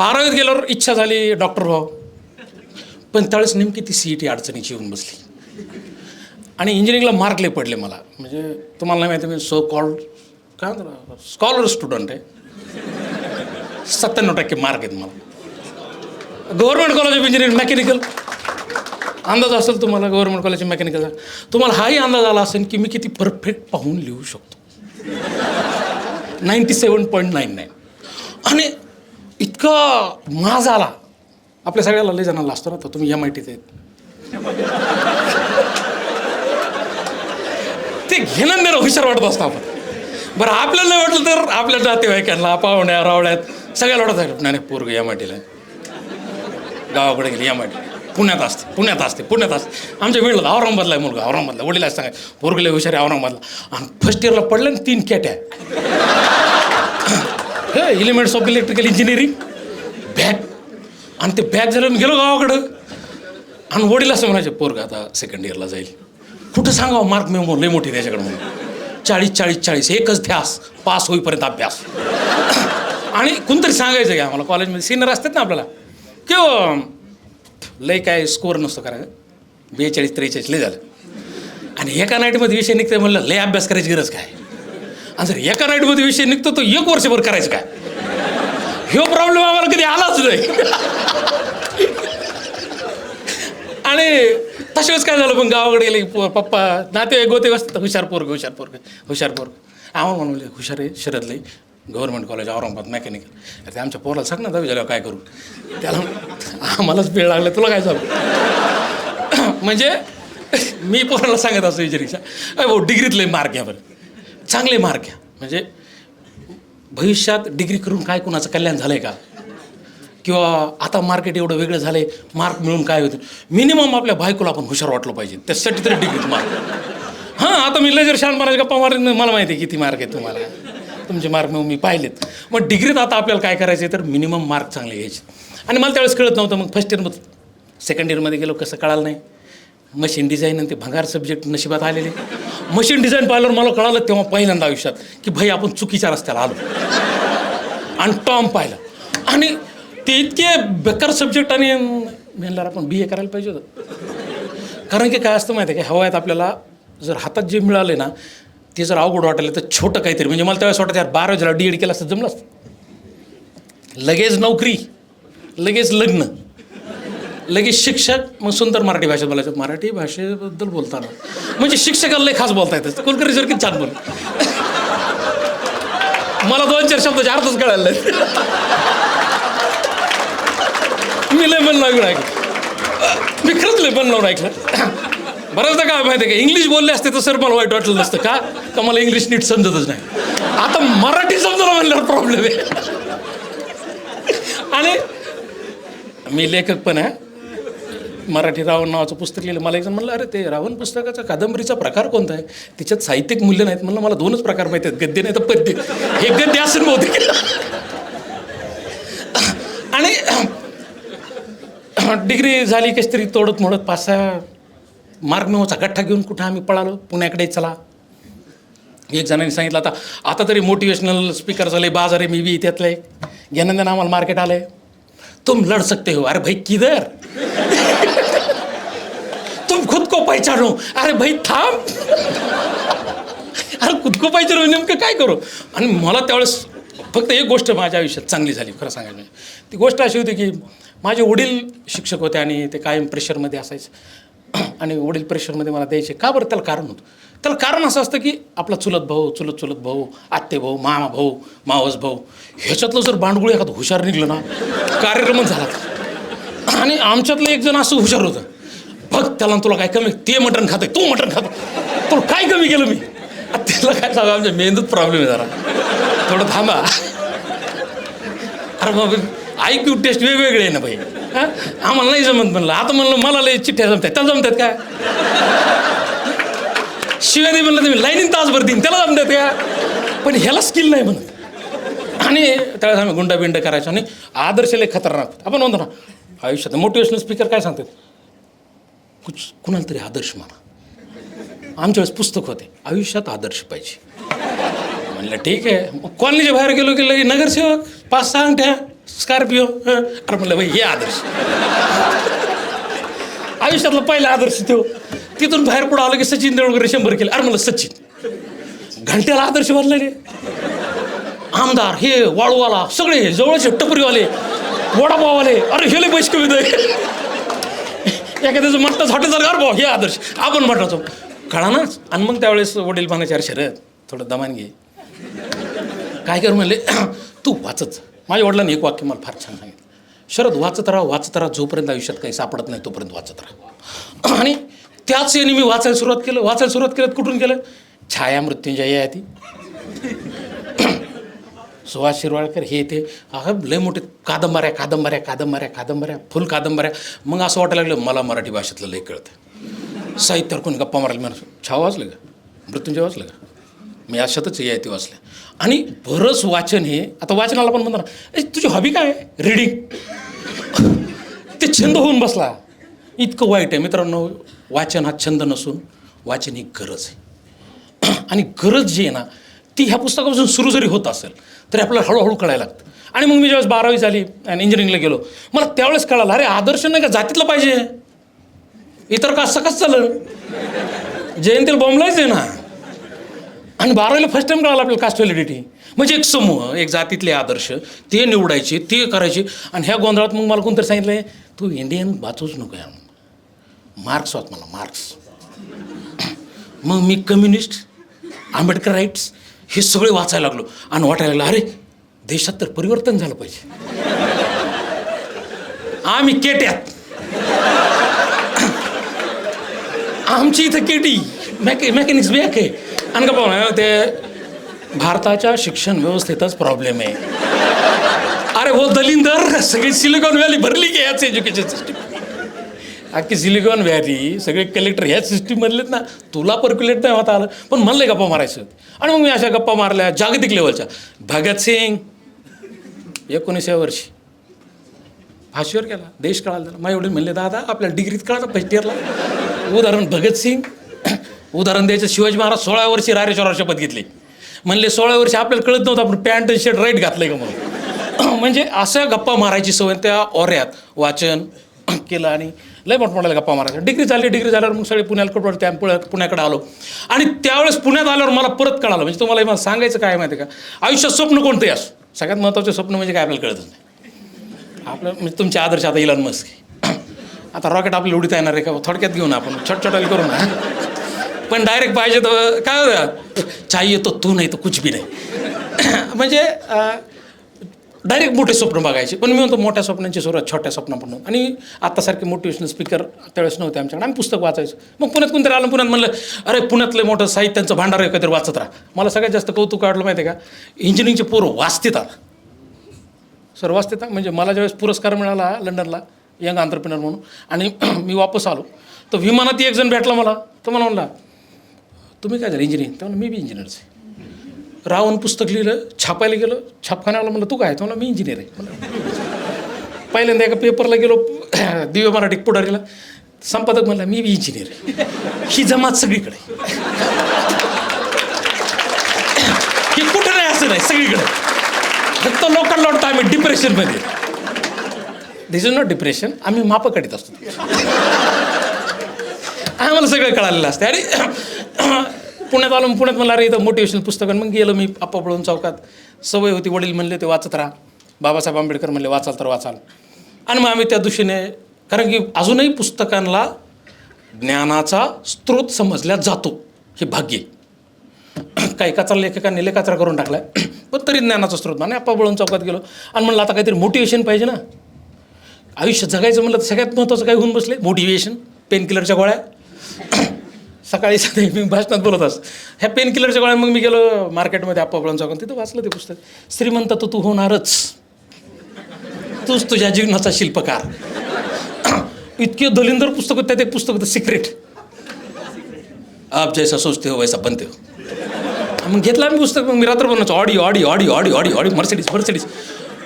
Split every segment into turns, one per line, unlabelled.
बारावीत गेल्यावर इच्छा झाली डॉक्टर व्हावं. पण त्यावेळेस नेमकी ती सी ई टी अडचणीची येऊन बसली. आणि इंजिनिअरिंगला मार्कले पडले मला. म्हणजे तुम्हाला नाही माहिती मी सो कॉल्ड काय म्हणतो स्कॉलर स्टुडंट आहे. सत्त्याण्णव टक्के मार्क आहेत मला. Government college of engineering mechanical अंदाज असेल तुम्हाला गव्हर्मेंट कॉलेज मेकॅनिकलचा तुम्हाला हाही अंदाज आला असेल की मी किती परफेक्ट पाहून लिहू शकतो. Ninety seven point nine nine आणि इतका माज आला. आपल्या सगळ्याला लय जणांना असतो ना तर तुम्ही एम आय टीत आहेत. ते घेणं देणं हुशार वाटत असतो आपण. बरं आपल्याला नाही वाटलं तर आपल्या नातेवाईकांना पाहुण्या रावळ्यात सगळ्याला वाटत आहे नाही नाही पोरग एम आय टीला गावाकडे गेली एम आय टी पुण्यात असते पुण्यात असते पुण्यात असते. आमच्या वेळेला औरंगाबादला आहे मुलगा औरंगाबादला. वडील सांगा पोरगले हुशार औरंगाबादला. आणि फर्स्ट इयरला पडलं ना तीन कॅट्या. हे elements of electrical engineering bag आणि ते बॅग झालं मी गेलो गावाकडं. आणि वडील असं म्हणायचे पोरगा आता सेकंड इयरला जाईल. कुठं सांगावं? मार्क मी लई मोठी त्याच्याकडे म्हणून. चाळीस चाळीस चाळीस. एकच ध्यास. पास होईपर्यंत अभ्यास. आणि कोणतरी सांगायचं की आम्हाला कॉलेजमध्ये सिनियर असतात ना आपल्याला. किंवा लय काय स्कोअर नसतो करायचं. बेचाळीस त्रेचाळीस लय झालं. आणि एका नाईटमध्ये विषय निघते म्हणलं लय अभ्यास करायची गरज काय? आणि जर एका राईडमध्ये विषय निघतो तो एक वर्षभर करायचं काय? ह्यो प्रॉब्लेम आम्हाला कधी आलाच नाही. आणि तसेच काय झालं पण गावाकडे गेले पप्पा नाते गोते बसतात हुशार पोरग हुशार पोरग हुशार पोरग. आम्हाला म्हणले हुशार आहे शरदले गव्हर्नमेंट कॉलेज औरंगाबाद मेकॅनिकल अरे आमच्या पोराला सांग ना दहावी झाल्यावर काय करू? त्याला आम्हालाच वेळ लागला तुला काय सांगू? म्हणजे मी पोराला सांगत असतो विचारीक्षा अरे भाऊ डिग्रीतले मार्क घ्या बरं. चांगले मार्क घ्या. म्हणजे भविष्यात डिग्री करून काय कुणाचं कल्याण झालं आहे का? किंवा आता मार्केट एवढं वेगळं झालं आहे मार्क मिळून काय होतं? मिनिमम आपल्या बायकोला आपण हुशार वाटलं पाहिजे. त्यासाठी तरी डिग्रीत मार्क हां आता मी लेजर शान मारायचं गप्पा मारेन मला माहिती आहे किती मार्क आहेत तुम्हाला. तुमचे मार्क मी पाहिलेत. मग डिग्रीत आता आपल्याला काय करायचं आहे तर मिनिमम मार्क चांगले घ्यायचे. आणि मला त्यावेळेस कळत नव्हतं. मग फर्स्ट इयरमध्ये सेकंड इयरमध्ये गेलो कसं कळालं नाही. मशीन डिझाईन आणि ते भंगार सब्जेक्ट नशिबात आलेले. मशीन डिझाईन पाहिल्यावर मला कळालं तेव्हा पहिल्यांदा आयुष्यात की भाई आपण चुकीच्या रस्त्याला आलो. आणि टॉम पाहिलं. आणि ते इतके बेकार सब्जेक्ट आणि म्हणल्यावर आपण बी ए करायला पाहिजे होतं. कारण की काय असतं माहिती आहे की? हवं आपल्याला जर हातात जे मिळाले ना ते जर अवघड वाटलं तर छोटं काहीतरी. म्हणजे मला त्यावेळेस वाटतं यार बारा जरा डी एड केलं असतं जमलं असतं. लगेच नोकरी लगेच लग्न. लगेच शिक्षक मग सुंदर मराठी भाषेत बोलायचं. मराठी भाषेबद्दल बोलताना. म्हणजे शिक्षकाला लई खास बोलता येतं. कुलकर्णी सर किती छान बोल. मला दोन चार शब्दाचे अर्थच कळायला मी लय मन लागून ऐकलं मी खरंच लय मन लावून ऐकलं. बऱ्याचदा काय माहिती आहे का? इंग्लिश बोलले असते तर सर मला वाईट वाटलं नसतं. का? का मला इंग्लिश नीट समजतच नाही. आता मराठी समजलं म्हणल्यावर प्रॉब्लेम आहे. आणि मी लेखक पण आहे. मराठी रावण नावाचं पुस्तक लिहिलं. मला एकजण म्हणलं अरे ते रावण पुस्तकाचा कादंबरीचा प्रकार कोणता आहे? त्याच्यात साहित्यिक मूल्य नाहीत. म्हणलं मला दोनच प्रकार माहिती आहेत गद्य नाही तर पद्य. हे गद्य असेल बहुतेक. आणि डिग्री झाली कशी तरी तोडत मोडत पाच सहा मार्ग मिळवचा गठ्ठा घेऊन कुठं आम्ही पळालो? पुण्याकडे चला. एक जणांनी सांगितलं आता आता तरी मोटिवेशनल स्पीकर झाले बाजार आहे मी बी त्यातलं. एक आम्हाला मार्केट आलं आहे तुम लढ सकते हो. अरे भाई किधर? पहचानो अरे भाई थांब. अरे कुदको को नेमकं काय करू? आणि मला त्यावेळेस फक्त एक गोष्ट माझ्या आयुष्यात चांगली झाली खरं सांगायचं म्हणजे. ती गोष्ट अशी होती की माझे वडील शिक्षक होते आणि ते कायम प्रेशरमध्ये असायचे. आणि वडील प्रेशरमध्ये मला द्यायचे. का बरं? त्याला कारण होतं. त्याला कारण असं असतं की आपला चुलत भाऊ चुलत चुलत भाऊ आत्ते भाऊ मामा भाऊ मावस भाऊ ह्याच्यातलं जर बांडगुळ एखादं हुशार निघलं ना कार्यक्रमच झाला. आणि आमच्यातलं एक जण असं हुशार होतं. बघ त्याला तुला काय कमी? ते मटण खातोय तू मटण खातो तुला काय कमी केलं मी? त्याला काय सांगा आमच्या मेंदूत प्रॉब्लेम आहे जरा. थोडं थांबा. अरे मग आय क्यू टेस्ट वेगवेगळे आहे ना भाई हा? आम्हाला नाही जमत म्हणलं. आता म्हणलं मला लय चिठ्ठ्या जमतात. त्याला जमतात काय शिवाय म्हणलं तुम्ही लाईनीन तासभर देईन त्याला जमतात का? पण ह्याला स्किल नाही म्हणत. आणि त्यावेळेस आम्ही गुंडा बिंड करायचो आणि आदर्श लय खतरनाक आपण म्हणतो ना आयुष्यात मोटिवेशनल स्पीकर काय सांगतात? कुछ कुणाला तरी आदर्श म्हणा. आमच्या वेळेस पुस्तक होते आयुष्यात आदर्श पाहिजे. म्हणलं ठीक आहे. मग कॉलनीच्या बाहेर गेलो की लगे नगरसेवक पाच सहा अंगठ्या स्कॉर्पिओ हं. अरे म्हणलं भाई हे आदर्श. आयुष्यातला पहिला आदर्श तो. तिथून बाहेर पुढे आलं की सचिन तेंडुलकर शंभर केले. अरे म्हणलं सचिन. घंट्याला आदर्श बनले रे आमदार हे वाळूवाला सगळे जवळचे टपरीवाले वडापाववाले. अरे हेले पैसे कमी एखाद्याचं म्हणतात हॉटेल जर भाऊ हे आदर्श. आपण म्हटलं कळा ना आणि मग त्यावेळेस वडील म्हणायचे अरे शरद थोडं दमान घे. काय कर म्हणले तू वाचत माझ्या वडिलांनी एक वाक्य मला फार छान सांगितलं. शरद वाचत राहा वाचत राहा जोपर्यंत आयुष्यात काही सापडत नाही तोपर्यंत वाचत राहा. आणि त्याच याने मी वाचायला सुरुवात केलं. वाचायला सुरुवात केलं कुठून केलं? छाया मृत्युंजय आहे ती. सुहास शिरवाळकर हे ते. अगं लय मोठे कादंबऱ्या कादंबऱ्या कादंबऱ्या कादंबऱ्या फुल कादंबऱ्या. मग असं वाटायला लागलं मला मराठी भाषेतलं लय कळतं. साहित्यावर कोणी गप्पा मारायला म्हणा छाव वाचलं का? मृत्युंजय वाचलं का? मी अशातच या आहे ते वाचलं. आणि बरंच वाचन हे आता वाचनाला पण म्हणतात तुझी हॉबी काय आहे? रीडिंग ते छंद होऊन बसला. इतकं वाईट आहे. मित्रांनो वाचन हा छंद नसून वाचन ही गरज आहे. आणि गरज जी आहे ना ती ह्या पुस्तकापासून सुरू जरी होत असेल तरी आपल्याला हळूहळू कळायला लागतं. आणि मग मी ज्यावेळेस बारावी झाली आणि इंजिनिअरिंगला गेलो मला त्यावेळेस कळालं अरे आदर्श नाही का जातीतलं पाहिजे? इतर का असं कसं चाललं? जयंतीला बॉम्बलाच आहे ना. आणि बारावीला फर्स्ट टाइम कळालं आपल्याला कास्ट व्हॅलिडिटी म्हणजे एक समूह एक जातीतले आदर्श ते निवडायचे ते करायचे. आणि ह्या गोंधळात मग मला कोणतरी सांगितलं आहे तू इंडियन वाचूच नको या मार्क्स वाच मला मार्क्स मग मी कम्युनिस्ट आंबेडकर राईट्स हे सगळे वाचायला लागलो. आणि वाटायला लागलं अरे देशात तर परिवर्तन झालं पाहिजे. आम्ही केट्यात. आमची इथं केटी मॅके मॅकॅनिक्स बॅक आहे. आणि का पाहू ते भारताच्या शिक्षण व्यवस्थेतच प्रॉब्लेम आहे. अरे हो दलिंदर सगळी सिलिकॉन व्हॅली भरली की याच एज्युकेशन सिस्टीम अख्खी सिलिकॉन व्हॅली सगळे कलेक्टर ह्याच सिस्टीममधलेत ना तुला पर्क्युलेट नाही होता आलं. पण म्हणलंय गप्पा मारायचं आणि मग मी अशा गप्पा मारल्या जागतिक लेवलच्या भगतसिंग एकोणीसव्या वर्षी. भाषेवर केला देश कळाला त्याला माझे वडील म्हणले दादा आपल्याला डिग्रीत कळाला फर्स्ट इयरला उदाहरण भगतसिंग उदाहरण द्यायचं शिवाजी महाराज सोळा वर्षी रायरेश्वरावर शपथ घेतली. म्हणले सोळा वर्षी आपल्याला कळत नव्हतं आपण पॅन्ट शर्ट राईट घातलंय का म्हणून? म्हणजे अशा गप्पा मारायची सवय त्या ओऱ्यात. वाचन केलं आणि लय मोठमोठ्याला गप्पा मारायच्या डिग्री झाली डिग्री झाल्यावर मग सगळे पुण्याला कडवड त्या पुण्याकडे आलो. आणि त्यावेळेस पुण्यात आल्यावर मला परत कळालं. म्हणजे तुम्हाला मला सांगायचं काय माहिती आहे का? आयुष्यात स्वप्न कोणतंही असो सगळ्यात महत्त्वाचं स्वप्न म्हणजे काय आपल्याला कळतच नाही. आपलं म्हणजे तुमचे आदर्श आता इलन मस्क आहे. आता रॉकेट आपल्याला उडीत येणार आहे का? थोडक्यात घेऊन आपण. छोट छोटाले करू ना. पण डायरेक्ट पाहिजे तर काय चाहिये तो तू नाही तर कुछ बी नाही. म्हणजे डायरेक्ट मोठे स्वप्न बघायचे. पण मी म्हणतो मोठ्या स्वप्नांची सुरुवात छोट्या स्वप्नापासून. आणि आत्तासारखे मोटिवेशनल स्पीकर त्यावेळेस नव्हते आमच्याकडे. आम्ही पुस्तक वाचायचो. मग पुण्यात कोणतरी आलं पुण्यात म्हणलं अरे पुण्यातलं मोठं साहित्यांचं भांडार आहे काहीतरी वाचत राहा. मला सगळ्यात जास्त कौतुक वाटलं माहिती आहे का इंजिनिअरिंगचे पोरं वाचतात आला सर वाचतात म्हणजे मला ज्यावेळेस पुरस्कार मिळाला लंडनला यंग आंतरप्रिनर म्हणून आणि मी वापस आलो तर विमानात एक जण भेटला मला. तर मला म्हणला तुम्ही काय झालं इंजिनिअरिंग तर मी बी इंजिनियरच आहे. रावण पुस्तक लिहिलं छापायला गेलो छापखान्याला म्हणलं तू काय? तर म्हणलं मी इंजिनियर आहे. म्हणलं पहिल्यांदा एका पेपरला गेलो दिव्य मराठी पुढारीला. संपादक म्हणला मी बी इंजिनियर आहे. ही जमात सगळीकडे. ही कुठं नाही असं नाही सगळीकडे. फक्त लोकांना वाटतं आम्ही डिप्रेशनमध्ये दिस इज नॉट डिप्रेशन आम्ही माप काढत असतो. आम्हाला सगळं कळालेलं असतं. अरे पुण्यात आलो पुण्यात मला अरे इथं मोटिवेशनल पुस्तकं. मग गेलो मी आप्पापळून चौकात. सवय होती वडील म्हणले ते वाचत राहा. बाबासाहेब आंबेडकर म्हणले वाचाल तर वाचाल. आणि मग आम्ही त्या दृष्टीने कारण की अजूनही पुस्तकांना ज्ञानाचा स्रोत समजला जातो. हे भाग्य काही कचरा लेखकांनी लेखाचरा करून टाकलाय. पण तरी ज्ञानाचा स्रोत आणि आप्पा बळून चौकात गेलो. आणि म्हणलं आता काहीतरी मोटिवेशन पाहिजे ना. आयुष्य जगायचं म्हणलं तर सगळ्यात महत्त्वाचं काय होऊन बसले? मोटिवेशन पेनकिलरच्या गोळ्या. सकाळी सकाळी मी भाषणात बोलत असत ह्या पेन किलरच्या गोळ्या मग मी गेलो मार्केटमध्ये आप्पा बळून चौकात तिथं वाचलं ते पुस्तक. श्रीमंत तर तू होणारच. तूच तुझ्या जीवनाचा शिल्पकार. इतके दलिंदर पुस्तक होतं त्यात एक पुस्तक होतं सिक्रेट आप जैसा सोचते हो वैसा बनते हो. मग घेतला आम्ही पुस्तक मग मी रात्र बनवायचो Audi Audi Audi Audi Audi Audi Mercedes Mercedes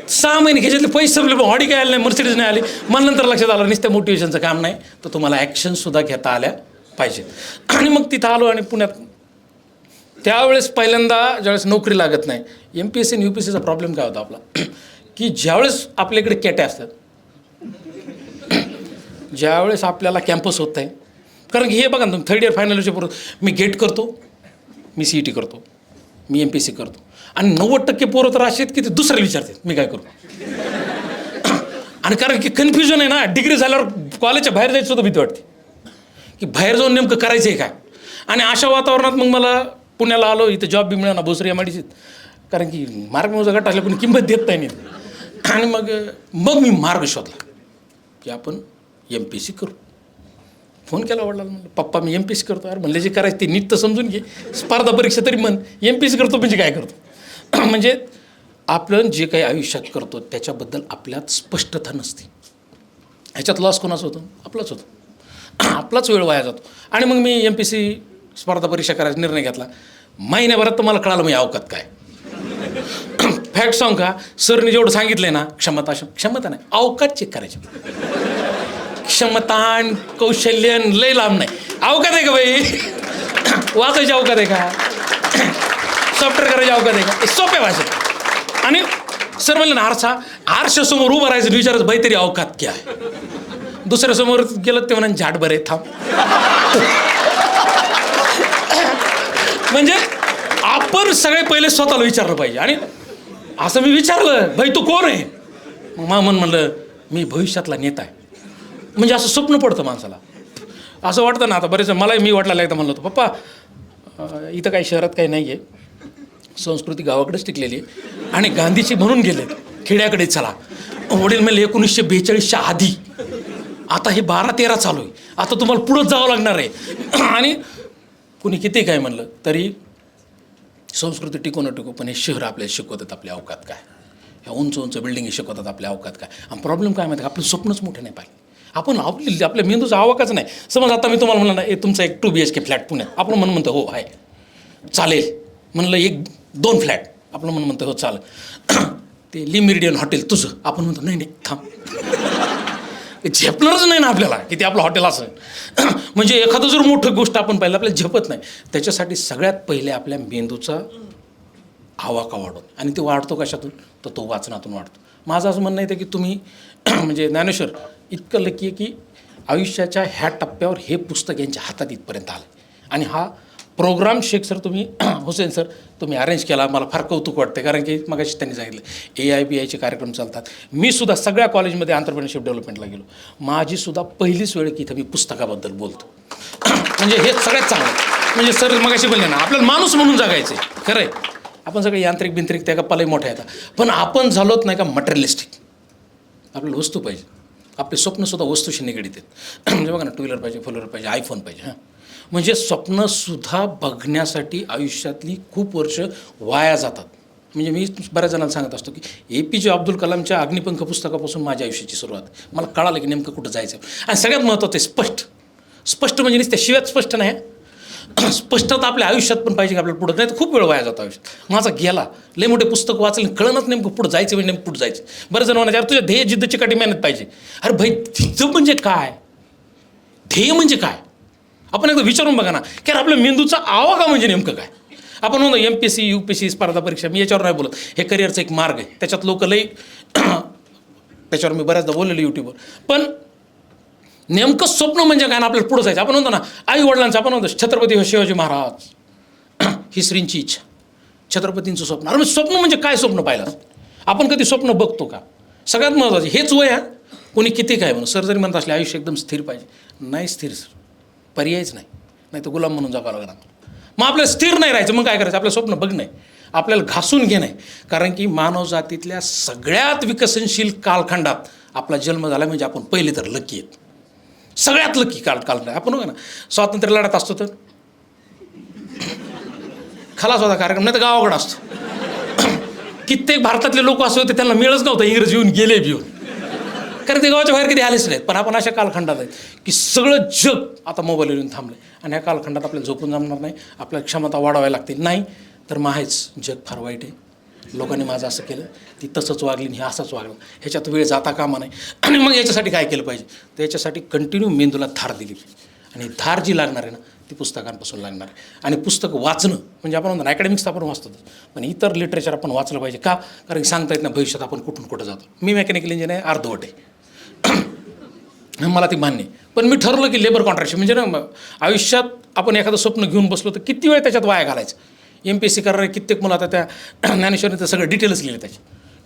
सहा महिने घ्यायच्यातले पैसे संपले पण ऑडी काय आले नाही मर्सिडीज नाही आली. मग नंतर लक्षात आलं नुसतं मोटिवेशनचं काम नाही. तर तुम्हाला ॲक्शनसुद्धा घेता आल्या. पाहिजेत आणि मग तिथं आलो आणि पुण्यात त्यावेळेस पहिल्यांदा ज्यावेळेस नोकरी लागत नाही एम पी एस सी आणि यू पी एस सीचा प्रॉब्लेम काय होता आपला? की ज्यावेळेस आपल्याकडे कॅट्या असतात ज्यावेळेस आपल्याला कॅम्पस होत आहे कारण की हे बघा ना तुम्ही थर्ड इयर फायनल इयरच्या पोरं मी गेट करतो मी सी ई टी करतो मी एम पी सी करतो. आणि नव्वद टक्के पोरं तर असे आहेत की ते दुसऱ्याला विचारतात मी काय करू? आणि कारण की कन्फ्युजन आहे ना डिग्री झाल्यावर कॉलेजच्या बाहेर जायचं सुद्धा भीती वाटते. की बाहेर जाऊन नेमकं करायचं आहे काय आणि अशा वातावरणात मग मला पुण्याला आलो इथं जॉब बी मिळाला भोसरी एम आय डी सीत. कारण की मार्ग माझा गट असल्या कोणी किंमत देत नाही आणि मग मग मी मार्ग शोधला की आपण एम पी सी करू. फोन केला वडिलांना म्हणलं पप्पा मी एम पी सी करतो. अरे म्हणले जे करायचं ते नीट तर समजून घे. स्पर्धा परीक्षा तरी म्हण. एम पी सी करतो म्हणजे काय करतो? म्हणजे आपण जे काही आयुष्यात करतो त्याच्याबद्दल आपल्यात स्पष्टता नसते. ह्याच्यात लॉस कोणाचा होतो? आपलाच होतो. आपलाच वेळ वाया जातो. आणि मग मी एम पी सी स्पर्धा परीक्षा करायचा निर्णय घेतला. महिन्याभरात तर मला कळालं मी अवकात काय? फॅक्ट सांग का? सरने जेवढं सांगितलंय ना क्षमता क्षमता नाही अवकात चेक करायची. क्षमता कौशल्य लय लांब नाही. अवकात आहे का बाई? वाचायची अवकात आहे का? सॉफ्टवेअर करायची अवकात आहे का? सोप्या भाषेत. आणि सर म्हणलं ना आरसा आरशासमोर उभं राहायचं विचारायचं बाई तरी अवकात क्या आहे दुसऱ्या समोर गेलं ते म्हणा झाड बरे थांब. म्हणजे आपण सगळे पहिले स्वतःला विचारलं पाहिजे. आणि असं मी विचारलं भाई तू कोण आहे? मग मामन म्हणलं मी भविष्यातला नेता आहे. म्हणजे असं स्वप्न पडतं माणसाला. असं वाटतं ना आता बरेच मलाही मी वाटलं एकदा म्हणलं होतं पप्पा इथं काही शहरात काही नाही आहे संस्कृती गावाकडेच टिकलेली आहे. आणि गांधीजी म्हणून गेले खेड्याकडे चला. वडील म्हणले एकोणीसशे बेचाळीसच्या आधी आता हे बारा तेरा चालू आहे. आता तुम्हाला पुढंच जावं लागणार आहे. आणि कुणी किती काय म्हणलं तरी संस्कृती टिकू न टिकू पण हे शहर आपल्याला शिकवतात आपल्या अवकात काय? ह्या उंच उंच बिल्डिंग शिकवतात आपल्या अवकात काय? आणि प्रॉब्लेम काय माहिती का? आपलं स्वप्नच मोठे नाही पाहिजे आपण आपली आपल्या मेंदूचा आवाकाच नाही. समज आता मी तुम्हाला म्हणलं ना तुमचा एक two B H K flat पुण्यात. आपण मन म्हणतो हो आहे. चालेल. म्हणलं एक दोन फ्लॅट आपलं मन म्हणतं हो चालेल. ते लिमिरिडियन हॉटेल तुझं. आपण म्हणतो नाही नाही थांब. झेपणारच नाही ना आपल्याला की ते आपलं हॉटेल असं म्हणजे एखादं जर मोठं गोष्ट आपण पाहिलं आपल्याला झेपत नाही. त्याच्यासाठी सगळ्यात पहिले आपल्या मेंदूचा आवाका वाढून आणि ते वाढतो कशातून? तर तो वाचनातून वाढतो. माझं असं म्हणणं येतं की तुम्ही म्हणजे ज्ञानेश्वर इतकं लकी आहे की आयुष्याच्या ह्या टप्प्यावर हे पुस्तक यांच्या हातात इथपर्यंत आलं आणि हा प्रोग्राम शेख सर तुम्ही हुसेन सर तुम्ही अरेंज केला. मला फार कौतुक वाटते कारण की मगाशी त्यांनी सांगितलं ए आय बी आयचे कार्यक्रम चालतात. मी सुद्धा सगळ्या कॉलेजमध्ये आंतरप्रिनरशिप डेव्हलपमेंटला गेलो. माझी सुद्धा पहिलीच वेळ की इथं मी पुस्तकाबद्दल बोलतो. म्हणजे हे सगळ्यात चांगलं. आहे. म्हणजे सर मगाशी बोलले ना आपल्याला माणूस म्हणून जगायचं आहे खरं आहे आपण सगळे यांत्रिक बिंत्रिक त्या गप्पालाही मोठ्या येतात. पण आपण झालोत नाही का मटेरियलिस्टिक आपल्याला वस्तू पाहिजे. आपले स्वप्नसुद्धा वस्तूशी निगडीत आहेत. म्हणजे बघा ना टू व्हीलर पाहिजे फोर व्हीलर पाहिजे आयफोन पाहिजे हां. म्हणजे स्वप्नसुद्धा बघण्यासाठी आयुष्यातली खूप वर्ष वाया जातात. म्हणजे मी बऱ्याच जणांना सांगत असतो की ए पी जे अब्दुल कलामच्या अग्निपंख पुस्तकापासून माझ्या आयुष्याची सुरुवात. मला कळालं की नेमकं कुठं जायचं. आणि सगळ्यात महत्त्वाचं आहे स्पष्ट. स्पष्ट म्हणजे नुसत्या शिवाय स्पष्ट नाही स्पष्टता आपल्या आयुष्यात पण पाहिजे की आपल्याला पुढं. नाही तर खूप वेळ वाया जातो आयुष्यात. माझा गेला. लय मोठे पुस्तक वाचलं. कळणच नेमकं पुढं जायचं म्हणजे नेमकं पुढं जायचं. बरं जण म्हणायचं अरे तुझ्या ध्येय जिद्दची काठी मेहनत पाहिजे. अरे भाई तिथं म्हणजे काय? ध्येय म्हणजे काय? आपण एकदा विचारून बघा ना. की आपल्या मेंदूचा आवाका म्हणजे नेमकं काय? आपण म्हणतो M P C U P C स्पर्धा परीक्षा मी याच्यावर नाही बोलत. हे करिअरचा एक मार्ग आहे. त्याच्यात लोक लई त्याच्यावर मी बऱ्याचदा बोललेलो यूट्यूबवर पण नेमकं स्वप्न म्हणजे काय? ना आपल्याला पुढं जायचं. आपण म्हणतो ना आई वडिलांचं आपण म्हणतो छत्रपती शिवाजी महाराज. ही श्रींची इच्छा. छत्रपतींचं स्वप्न. अरे स्वप्न म्हणजे काय स्वप्न पाहिलं? आपण कधी स्वप्न बघतो का? सगळ्यात महत्त्वाचं हेच वय आहे. कोणी किती काय म्हणून सर जरी म्हणत असले आयुष्य एकदम स्थिर पाहिजे. नाही स्थिर सर. पर्यायच नाही. नाही तर गुलाम म्हणून जगावं लागणार. मग आपल्याला स्थिर नाही राहायचं मग काय करायचं? आपलं स्वप्न बघणं आहे. आपल्याला घासून घेणं आहे. कारण की मानवजातीतल्या सगळ्यात विकसनशील कालखंडात आपला जन्म झाला म्हणजे आपण पहिले तर लकी आहेत. सगळ्यात लकी काल कालखंड. आपण बघा ना स्वातंत्र्य लढत असतो तर. खलास होता कार्यक्रम नाही तर गावाकडं असतो. कित्येक भारतातले लोक असे होते त्यांना मिळच नव्हतं इंग्रज येऊन गेले बिऊन कारण ते गावाच्या बाहेर कधी आलेच नाहीत. पण आपण अशा कालखंडात आहेत की सगळं जग आता मोबाईलवर येऊन थांबले आणि ह्या कालखंडात आपल्याला झोपून जमणार नाही आपल्याला क्षमता वाढवायला लागते नाही तर माहेच जग फार वाईट आहे. लोकांनी माझं असं केलं ती तसंच वागली आणि हे असंच वागलं. ह्याच्यात वेळ जाता कामा नाही आणि मग याच्यासाठी काय केलं पाहिजे? तर याच्यासाठी कंटिन्यू मेंदूला धार दिली. आणि धार जी लागणार आहे ना ती पुस्तकांपासून लागणार आहे. आणि पुस्तक वाचणं म्हणजे आपण म्हणतो अकॅडमिक्स आपण वाचतो पण इतर लिटरेचर आपण वाचलं पाहिजे. का? कारण की सांगता येत ना भविष्यात आपण कुठून कुठं जातो? मी मेकॅनिकल इंजिनियर आहे अर्धवट आहे. मला ती मान्य आहे. पण मी ठरवलं की लेबर कॉन्ट्रॅक्टशी म्हणजे ना आयुष्यात आपण एखादं स्वप्न घेऊन बसलो तर किती वेळ त्याच्यात वाया घालायचं? एम पी एस सी करणारे कित्येक मुलं आता त्या ज्ञानेश्वरने तर सगळं डिटेल्स लिहिले त्याचे.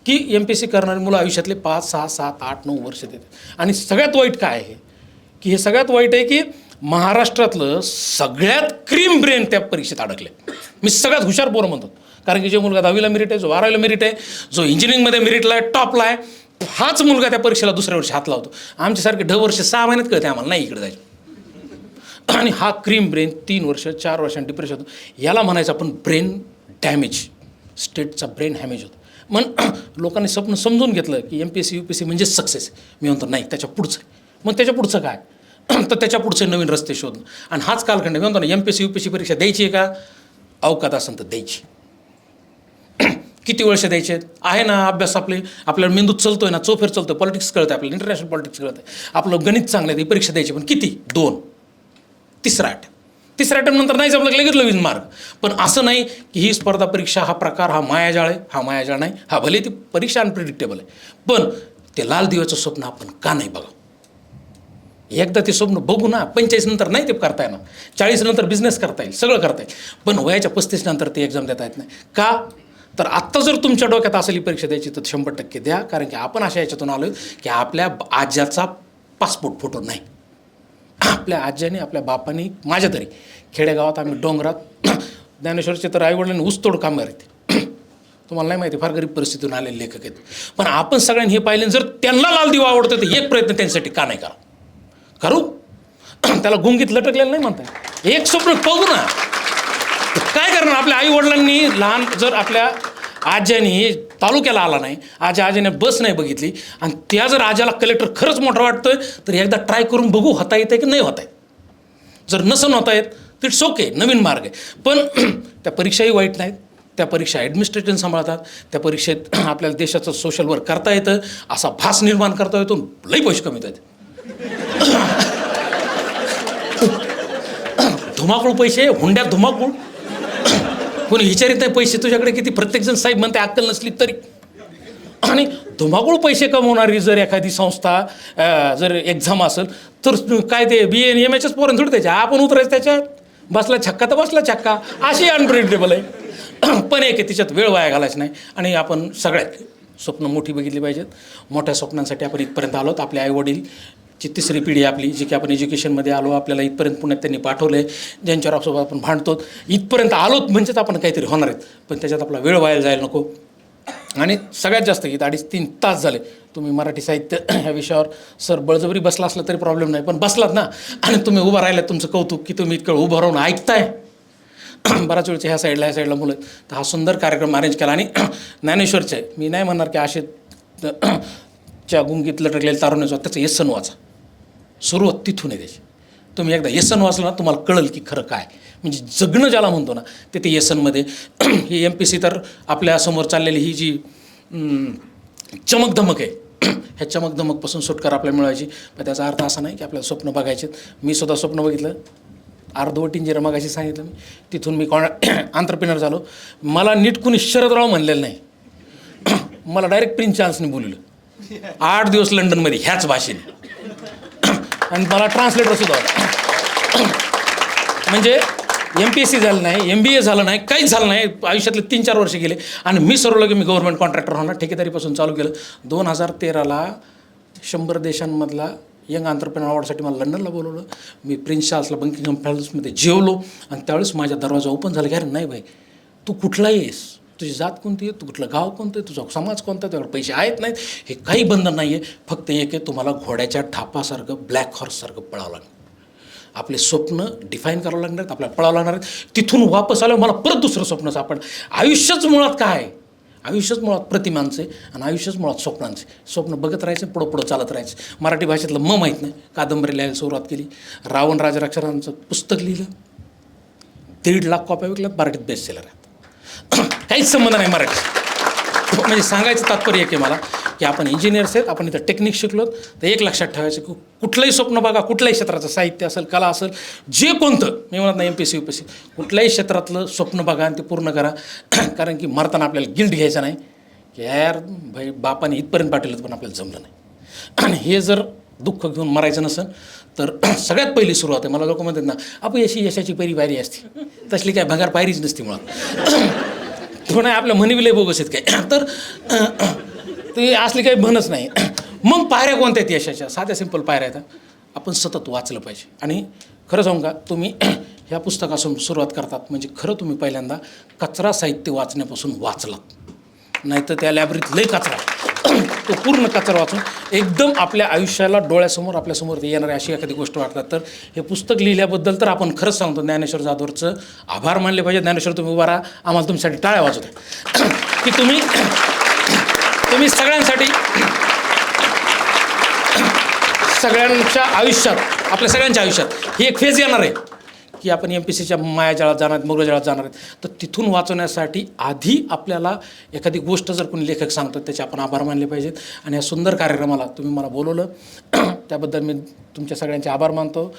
की एम पी एस सी करणारी मुलं आयुष्यातले पाच सहा सात आठ नऊ वर्ष देतात. आणि सगळ्यात वाईट काय आहे? की हे सगळ्यात वाईट आहे की महाराष्ट्रातलं सगळ्यात क्रीम ब्रेन त्या परीक्षेत अडकले. मी सगळ्यात हुशार पोरं म्हणतो. कारण की जो मुलगा दहावीला मेरिट आहे जो बारावीला मेरिट आहे जो इंजिनिअरिंगमध्ये मेरिटला आहे टॉपला आहे हाच मुलगा त्या परीक्षेला दुसऱ्या वर्षी हात लावतो. आमच्यासारखे ढ वर्ष सहा महिन्यात कळते आम्हाला नाही इकडे जायचं आणि हा क्रीम ब्रेन तीन वर्ष चार वर्षांनी डिप्रेशन होतो. याला म्हणायचं आपण ब्रेन डॅमेज स्टेटचा ब्रेन हॅमेज होतो. मग लोकांनी स्वप्न समजून घेतलं की M P S C U P S C म्हणजे सक्सेस मी म्हणतो नाही त्याच्या पुढचं मग त्याच्या पुढचं काय? तर त्याच्या पुढचे नवीन रस्ते शोधणं. आणि हाच कालखंड मी म्हणतो ना M P S C U P S C परीक्षा द्यायची आहे का? अवकात असेल तर द्यायची. किती वर्ष द्यायचे आहेत? आहे ना अभ्यास आपले आपल्याला चलतो आहे ना चोफेर चलतोय पॉलिटिक्स कळतं आपल्याला इंटरनॅशनल पॉलिटिक्स कळतं आपलं गणित चांगलं आहे परीक्षा द्यायची पण किती? दोन. तिसरा आठ तिसऱ्या अटेम्प्ट नंतर नाही जमलं लगेच लवीन मार्ग पण असं नाही की ही स्पर्धा परीक्षा हा प्रकार हा मायाजाळ आहे हा मायाजाळ नाही हा भले ती परीक्षा अनप्रिडिक्टेबल आहे. पण ते लाल दिव्याचं स्वप्न आपण का नाही बघा? एकदा ते स्वप्न बघू ना पंचेचाळीस नंतर नाही ते करता येणार. चाळीस नंतर बिझनेस करता येईल सगळं करता येईल. पण वयाच्या पस्तीस नंतर ते एक्झाम देता येत नाही. का? तर आत्ता जर तुमच्या डोक्यात असेल ही परीक्षा द्यायची तर शंभर टक्के द्या. कारण की आपण अशा याच्यातून आलो की आपल्या आज्याचा पासपोर्ट फोटो नाही. आपल्या आज्याने आपल्या बापाने माझ्या तरी खेडेगावात आम्ही डोंगरात ज्ञानेश्वरचे तर आईवडिलांनी ऊसतोड काम आहेत. तुम्हाला नाही माहिती फार गरीब परिस्थितीतून आलेले लेखक आहेत. पण आपण सगळ्यांनी हे पाहिले जर त्यांना लाल दिवा आवडतो तर एक प्रयत्न त्यांच्यासाठी का नाही करा? करू? त्याला गुंगीत लटकलेलं नाही म्हणता एक स्वप्न बघू ना. काय करणार आपल्या आई वडिलांनी लहान जर आपल्या आज्याने तालुक्याला आला नाही. आज्या आज्याने बस नाही बघितली. आणि त्या जर आज्याला कलेक्टर खरंच मोठा वाटतोय तर एकदा ट्राय करून बघू होता येते की नाही होता येत जर नसन होता येत तर इट्स ओके नवीन मार्ग आहे. पण त्या परीक्षाही वाईट नाहीत. त्या परीक्षा ॲडमिनिस्ट्रेशन सांभाळतात. त्या परीक्षेत आपल्याला देशाचं सोशल वर्क करता येतं. असा भास निर्माण करता येतो लई पैसे कमी आहेत धुमाकूळ पैसे हुंड्यात धुमाकूळ. कोणी विचारित नाही पैसे तुझ्याकडे किती? प्रत्येकजण साहेब म्हणते अक्कल नसली तरी. आणि धुमाकूळ पैसे कमवणारी जर एखादी संस्था जर एक्झाम असेल तर काय ते बी एन एम एचच पोरण थोडी त्याच्या. आपण उतरायचं त्याच्यात. बसला छक्का तर बसला छक्का. अशी अनप्रिडिक्टेबल आहे. पण एक आहे तिच्यात वेळ वाया घालायचा नाही. आणि आपण सगळ्यात स्वप्न मोठी बघितली पाहिजेत. मोठ्या स्वप्नांसाठी आपण इथपर्यंत आलोत. आपले आईवडील जी तिसरी पिढी आपली जी की आपण एज्युकेशनमध्ये आलो आपल्याला इथपर्यंत पुण्यात त्यांनी पाठवलं आहे ज्यांच्यावर आपसोबत आपण भांडतो इथपर्यंत आलोत म्हणजेच आपण काहीतरी होणार आहेत. पण त्याच्यात आपला वेळ वाया जायला नको. आणि सगळ्यात जास्त गीत अडीच तीन तास झाले. तुम्ही मराठी साहित्य ह्या विषयावर सर बळजबरी बसला असला तरी प्रॉब्लेम नाही. पण बसलात ना. आणि तुम्ही उभं राहिलात तुमचं कौतुक की तुम्ही इतकं उभं राहून ऐकताय. बऱ्याच वेळचे ह्या साईडला ह्या साईडला मुलं तर हा सुंदर कार्यक्रम अरेंज केला. आणि ज्ञानेश्वरचे मी नाही म्हणणार की असे च्या गुंगीत लटकलेले तारुण्याचा त्याचं येसन वाचा. सुरुवात तिथून आहे त्याची. तुम्ही एकदा येसन वाचलं ना तुम्हाला कळेल की खरं काय. म्हणजे जगणं ज्याला म्हणतो ना ते ते येसनमध्ये. ही एम पी सी तर आपल्यासमोर चाललेली ही जी चमकधमक आहे. ह्या चमकधमकपासून सुटकार आपल्याला मिळवायची. पण त्याचा अर्थ असा नाही की आपल्याला स्वप्न बघायचे मी सुद्धा स्वप्न बघितलं. अर्धवटीन इंजिनियर मगाशी सांगितलं मी. तिथून मी कॉन आंतरप्रिनर झालो. मला नीट कुणी शरदराव म्हणलेलं नाही. मला डायरेक्ट प्रिन्स चान्सने बोललं आठ दिवस लंडनमध्ये ह्याच भाषेने. आणि मला ट्रान्सलेटर सुद्धा. म्हणजे एम पी एस सी झालं नाही एम बी ए झालं नाही काहीच झालं नाही. आयुष्यातले तीन चार वर्ष गेले. आणि मी सरवलं की मी गव्हर्नमेंट कॉन्ट्रॅक्टर होणार. ठेकेदारीपासून चालू केलं. दोन हजार तेराला शंभर देशांमधला यंग आंतरप्रिनर अवॉर्डसाठी मला लंडनला बोलवलं. मी प्रिन्स चार्ल्सला बंकिंगम पॅलेसमध्ये जेवलो. आणि त्यावेळेस माझ्या दरवाजा ओपन झाला. की अरे नाही भाई तू कुठलाही येस तुझी जात कोणती आहे? तू कुठलं गाव कोणतं आहे? तुझा समाज कोणता आहे? तुझ्याकडे पैसे आहेत नाहीत? हे काही बंधन नाही आहे फक्त एक आहे तुम्हाला घोड्याच्या ठापासारखं ब्लॅक हॉर्ससारखं पळावं लागणार आपले स्वप्न डिफाईन करावं लागणार आहेत आपल्याला पळावं लागणार आहेत. तिथून वापस आल्यावर मला परत दुसरं स्वप्न सापड आयुष्यच मुळात काय? आहे आयुष्यच मुळात प्रतिमांचे आणि आयुष्यच मुळात स्वप्नांचे. स्वप्न बघत राहायचं पुढं पुढं चालत राहायचं. मराठी भाषेतलं म माहीत नाही. कादंबरी लिहायला सुरुवात केली. रावण राजराक्षरांचं पुस्तक लिहिलं. दीड लाख कॉप्या विकल्या मराठीत बेस्ट सेलर आहे. काहीच संबंध नाही मराठी. म्हणजे सांगायचं तात्पर्य की मला की आपण इंजिनियर्स आहेत आपण इथं टेक्निक शिकलो तर एक लक्षात ठेवायचं की कुठलंही स्वप्न बघा कुठल्याही क्षेत्राचं साहित्य असेल कला असेल जे कोणतं मी म्हणत नाही M P C U P C कुठल्याही क्षेत्रातलं स्वप्न बघा आणि ते पूर्ण करा. कारण की मरताना आपल्याला गिल्ट घ्यायचा नाही. की यार भाई बापाने इथपर्यंत पाठवलं पण आपल्याला जमलं नाही. आणि हे जर दुःख घेऊन मरायचं नसेल तर सगळ्यात पहिली सुरुवात आहे. मला लोक म्हणतात ना अपयशी यशाची पहिली पायरी असते. तसली काय भंगार पायरीच नसते मुळात. पण आपल्या म्हणीविलय बोगस आहेत काय. तर ते असली काही म्हणच नाही. मग पायऱ्या कोणत्या आहेत यशाच्या? साध्या सिंपल पायऱ्या आहेत आपण सतत वाचलं पाहिजे. आणि खरं सांगू का तुम्ही ह्या पुस्तकापासून सुरुवात करतात. म्हणजे खरं तुम्ही पहिल्यांदा कचरा साहित्य वाचण्यापासून वाचलात. नाहीतर त्या लायब्ररीत लय कचरा तो पूर्ण कचरा वाचून एकदम आपल्या आयुष्याला डोळ्यासमोर आपल्यासमोर येणारी अशी एखादी गोष्ट वाटतात. तर हे पुस्तक लिहिल्याबद्दल तर आपण खरंच सांगतो ज्ञानेश्वर जाधवरचं आभार मानले पाहिजे. ज्ञानेश्वर तुम्ही उभा राहा. आम्हाला तुमच्यासाठी टाळ्या वाजवत की तुम्ही तुम्ही सगळ्यांसाठी सगळ्यांच्या आयुष्यात आपल्या सगळ्यांच्या आयुष्यात ही एक फेज येणार आहे. की आपण एम पी सीच्या मायाजाळात जाणार आहेत मगरजाळात जाणार आहेत. तर तिथून वाचवण्यासाठी आधी आपल्याला एखादी गोष्ट जर कोणी लेखक सांगतात त्याचे आपण आभार मानले पाहिजेत. आणि या सुंदर कार्यक्रमाला तुम्ही मला बोलवलं. त्याबद्दल मी तुमच्या सगळ्यांचे आभार मानतो.